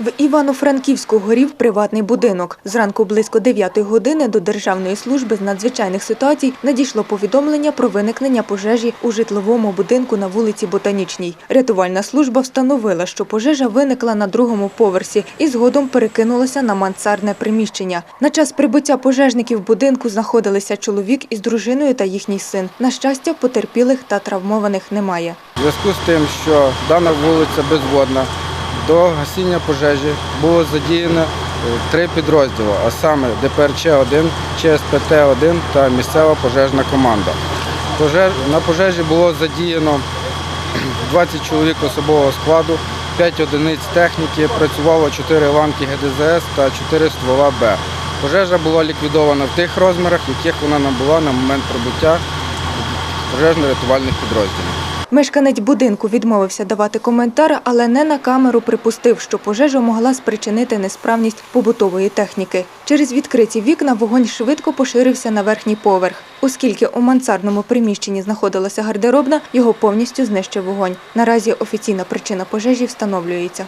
В Івано-Франківську горів приватний будинок. Зранку близько 9 години до Державної служби з надзвичайних ситуацій надійшло повідомлення про виникнення пожежі у житловому будинку на вулиці Ботанічній. Рятувальна служба встановила, що пожежа виникла на другому поверсі і згодом перекинулася на мансардне приміщення. На час прибуття пожежників будинку знаходилися чоловік із дружиною та їхній син. На щастя, потерпілих та травмованих немає. У зв'язку з тим, що дана вулиця безводна, до гасіння пожежі було задіяно е, три підрозділи, а саме ДПРЧ-1, ЧСПТ-1 та місцева пожежна команда. На пожежі було задіяно 20 чоловік особового складу, 5 одиниць техніки, працювало 4 ланки ГДЗС та 4 ствола Б. Пожежа була ліквідована в тих розмірах, яких вона набула на момент прибуття пожежно-рятувальних підрозділів. Мешканець будинку відмовився давати коментар, але не на камеру припустив, що пожежа могла спричинити несправність побутової техніки. Через відкриті вікна вогонь швидко поширився на верхній поверх. Оскільки у мансардному приміщенні знаходилася гардеробна, його повністю знищив вогонь. Наразі офіційна причина пожежі встановлюється.